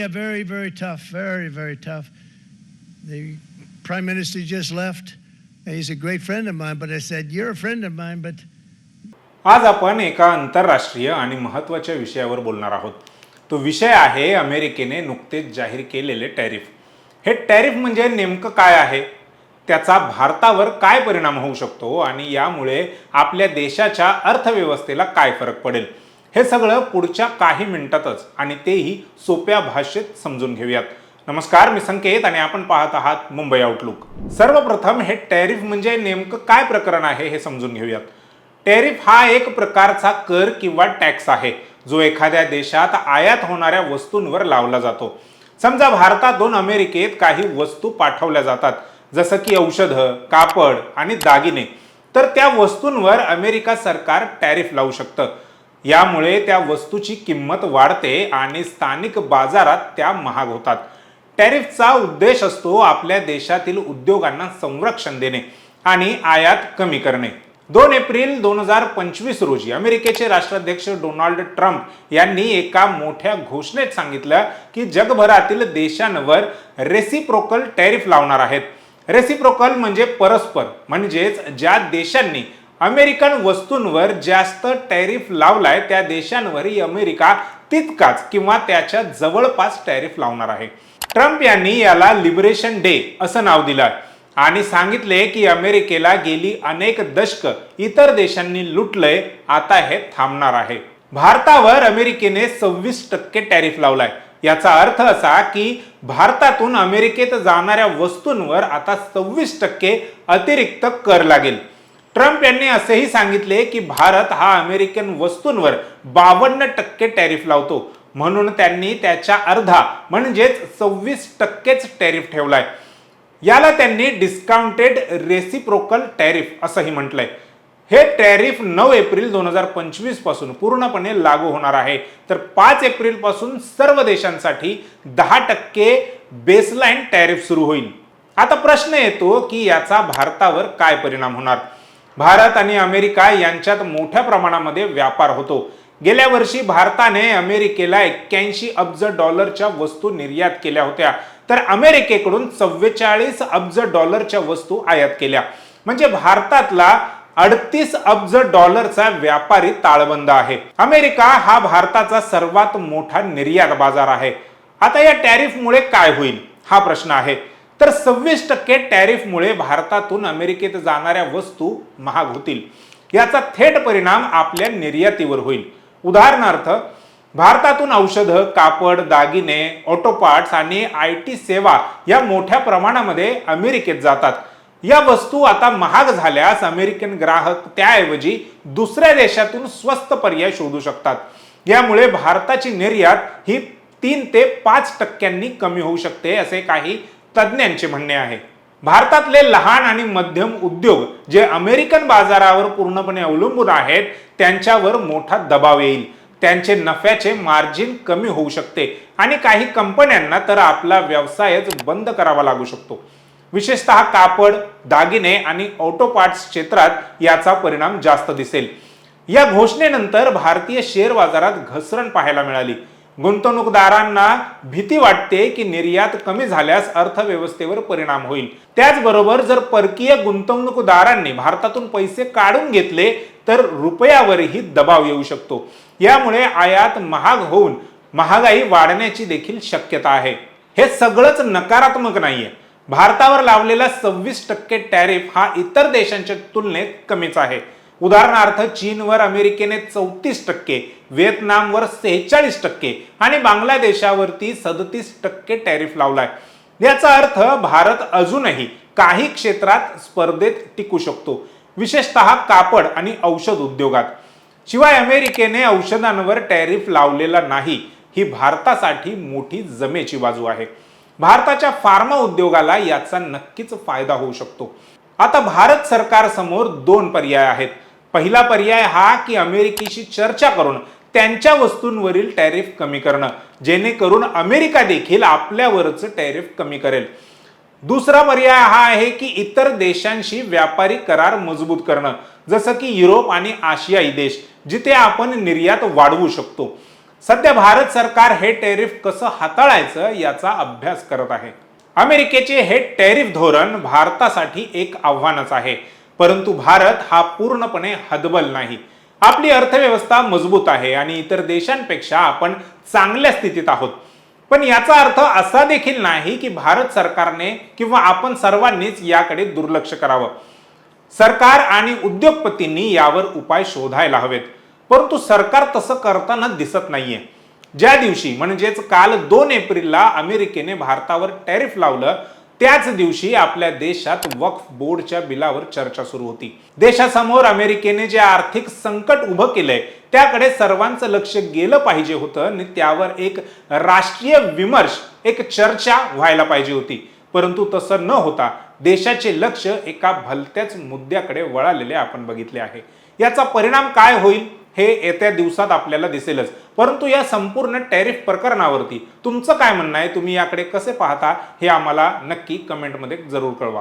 India, very, very tough, very, very tough. The prime minister just left. He's a great friend of mine, but I said, You're a friend of mine, but आज आपण एका आंतरराष्ट्रीय आणि महत्त्वाच्या विषयावर बोलणार आहोत. तो विषय आहे अमेरिकेने नुकतेच जाहीर केलेले टॅरिफ. हे टॅरिफ म्हणजे नेमकं काय आहे? त्याचा भारतावर काय परिणाम होऊ शकतो? आणि यामुळे आपल्या देशाच्या अर्थव्यवस्थेला काय फरक पडेल? हे सगळं पुढच्या काही मिनिटातच आणि तेही सोप्या भाषेत समजून घेऊयात. नमस्कार मी संकेत आणि आपण पाहत आहात मुंबई आउटलुक सर्वप्रथम हे टॅरिफ म्हणजे नेमकं काय प्रकरण आहे हे समजून घेऊयात. टॅरिफ हा एक प्रकारचा कर किंवा टॅक्स आहे जो एखाद्या देशात आयात होणाऱ्या वस्तूंवर लावला जातो. समजा भारतातून अमेरिकेत काही वस्तू पाठवल्या जातात जसं की औषधं कापड आणि दागिने. तर त्या वस्तूंवर अमेरिका सरकार टॅरिफ लावू शकतं. यामुळे त्या वस्तूची किंमत वाढते आणि स्थानिक बाजारात त्या महाग होतात. टॅरिफचा उद्देश असतो आपल्या देशातील उद्योगांना संरक्षण देणे आणि आयात कमी करणे. दोन एप्रिल दोन हजार पंचवीस रोजी अमेरिकेचे राष्ट्राध्यक्ष डोनाल्ड ट्रम्प यांनी एका मोठ्या घोषणेत सांगितलं की जगभरातील देशांवर रेसिप्रोकल टॅरिफ लावणार आहेत. रेसिप्रोकल म्हणजे परस्पर म्हणजेच ज्या देशांनी अमेरिकन वस्तूंवर जास्त टॅरिफ लावलाय त्या देशांवरही अमेरिका तितकाच किंवा त्याच्या जवळपास टॅरिफ लावणार आहे. ट्रम्प यांनी याला लिबरेशन डे असं नाव दिलं आणि सांगितले की अमेरिकेला गेली अनेक दशक इतर देशांनी लुटलंय आता हे थांबणार आहे. भारतावर अमेरिकेने सव्वीस टक्के टॅरिफ लावलाय. याचा अर्थ असा की भारतातून अमेरिकेत जाणाऱ्या वस्तूंवर आता सव्वीस टक्के अतिरिक्त कर लागेल. ट्रम्प यांनी असेही सांगितले की भारत हा अमेरिकन वस्तूंवर बावन्न टक्के टॅरिफ लावतो. म्हणून त्यांनी त्याच्या अर्धा म्हणजेच सव्वीस टक्केच टॅरिफ ठेवलाय. याला त्यांनी डिस्काउंटेड रेसिप्रोकल टॅरिफ असंही म्हटलंय. हे टॅरिफ नऊ एप्रिल दोन हजार पंचवीसपासून पूर्णपणे लागू होणार आहे. तर पाच एप्रिलपासून सर्व देशांसाठी दहा टक्के बेसलाईन टॅरिफ सुरू होईल. आता प्रश्न येतो की याचा भारतावर काय परिणाम होणार? भारत आणि अमेरिका यांच्यात मोठ्या प्रमाणामध्ये व्यापार होतो. गेल्या वर्षी भारताने अमेरिकेला एक्क्याऐंशी अब्ज डॉलरच्या वस्तू निर्यात केल्या होत्या. तर अमेरिकेकडून चव्वेचाळीस अब्ज डॉलरच्या वस्तू आयात केल्या. म्हणजे भारतातला अडतीस अब्ज डॉलरचा व्यापारी ताळबंद आहे. अमेरिका हा भारताचा सर्वात मोठा निर्यात बाजार आहे. आता या टॅरिफमुळे काय होईल? हा प्रश्न आहे. तर सव्वीस टक्के टॅरिफमुळे भारतातून अमेरिकेत जाणाऱ्या वस्तू महाग होतील. याचा थेट परिणाम आपल्या निर्यातीवर होईल. उदाहरणार्थ भारतातून औषधं कापड दागिने ऑटो पार्ट्स आणि आय टी सेवा या मोठ्या प्रमाणामध्ये अमेरिकेत जातात. या वस्तू आता महाग झाल्यास अमेरिकन ग्राहक त्याऐवजी दुसऱ्या देशातून स्वस्त पर्याय शोधू शकतात. यामुळे भारताची निर्यात ही तीन ते पाच टक्क्यांनी कमी होऊ शकते असे काही तज्ज्ञांचे म्हणणे आहे. भारतातले लहान आणि मध्यम उद्योग जे अमेरिकन बाजारावर पूर्णपणे अवलंबून आहेत त्यांच्यावर मोठा दबाव येईल. त्यांचे नफ्याचे मार्जिन कमी होऊ शकते आणि काही कंपन्यांना तर आपला व्यवसायच बंद करावा लागू शकतो. विशेषतः कापड दागिने आणि ऑटो पार्ट्स क्षेत्रात याचा परिणाम जास्त दिसेल. या घोषणेनंतर भारतीय शेअर बाजारात घसरण पाहायला मिळाली. गुंतवणूकदारांना भीती वाटते की निर्यात कमी झाल्यास अर्थव्यवस्थेवर परिणाम होईल. त्याचबरोबर जर परकीय गुंतवणूकदारांनी भारतातून पैसे काढून घेतले तर रुपयावरही दबाव येऊ शकतो. यामुळे आयात महाग होऊन महागाई वाढण्याची देखील शक्यता आहे. हे सगळंच नकारात्मक नाहीये. भारतावर लावलेला सव्वीस टक्के टॅरिफ हा इतर देशांच्या तुलनेत कमीच आहे. उदाहरणार्थ चीनवर अमेरिकेने चौतीस टक्के व्हिएतनामवर सेहेचाळीस टक्के आणि बांगलादेशावरती सदतीस टक्के टॅरिफ लावलाय. याचा अर्थ भारत अजूनही काही क्षेत्रात स्पर्धेत टिकू शकतो विशेषतः कापड आणि औषध उद्योगात. शिवाय अमेरिकेने औषधांवर टॅरिफ लावलेला नाही ही भारतासाठी मोठी जमेची बाजू आहे. भारताच्या फार्मा उद्योगाला याचा नक्कीच फायदा होऊ शकतो. आता भारत सरकार समोर दोन पर्याय आहेत. पहिला पर्याय हा की अमेरिकेशी चर्चा करून त्यांच्या वस्तूंवरील टॅरिफ कमी करणं जेणेकरून अमेरिका देखील आपल्यावरच टॅरिफ कमी करेल. दुसरा पर्याय हा आहे की इतर देशांशी व्यापारी करार मजबूत करणं जसं की युरोप आणि आशियाई देश जिथे आपण निर्यात वाढवू शकतो. सध्या भारत सरकार हे टॅरिफ कसं हाताळायचं याचा अभ्यास करत आहे. अमेरिकेचे हे टॅरिफ धोरण भारतासाठी एक आव्हानच आहे. परंतु भारत हा पूर्णपणे हदबल नाही. आपली अर्थव्यवस्था मजबूत आहे आणि इतर देशांपेक्षा आपण चांगल्या स्थितीत आहोत. पण याचा अर्थ असा देखील नाही की भारत सरकारने किंवा आपण सर्वांनीच याकडे दुर्लक्ष करावं. सरकार आणि उद्योगपतींनी यावर उपाय शोधायला हवेत. परंतु सरकार तसं करताना दिसत नाहीये. ज्या दिवशी म्हणजेच काल दोन एप्रिलला अमेरिकेने भारतावर टॅरिफ लावलं त्याच दिवशी आपल्या देशात वक्फ बोर्डच्या बिलावर चर्चा सुरू होती. देशासमोर अमेरिकेने जे आर्थिक संकट उभं केलंय त्याकडे सर्वांचं लक्ष गेलं पाहिजे होतं आणि त्यावर एक राष्ट्रीय विमर्श एक चर्चा व्हायला पाहिजे होती. परंतु तसं न होता देशाचे लक्ष एका भलत्याच मुद्द्याकडे वळालेले आपण बघितले आहे. याचा परिणाम काय होईल? हे येत्या दिवसात आपल्याला दिसेलच. परंतु या संपूर्ण टॅरिफ प्रकरणावरती तुमचं काय म्हणणं आहे? तुम्ही याकडे कसे पाहता? हे आम्हाला नक्की कमेंटमध्ये जरूर कळवा.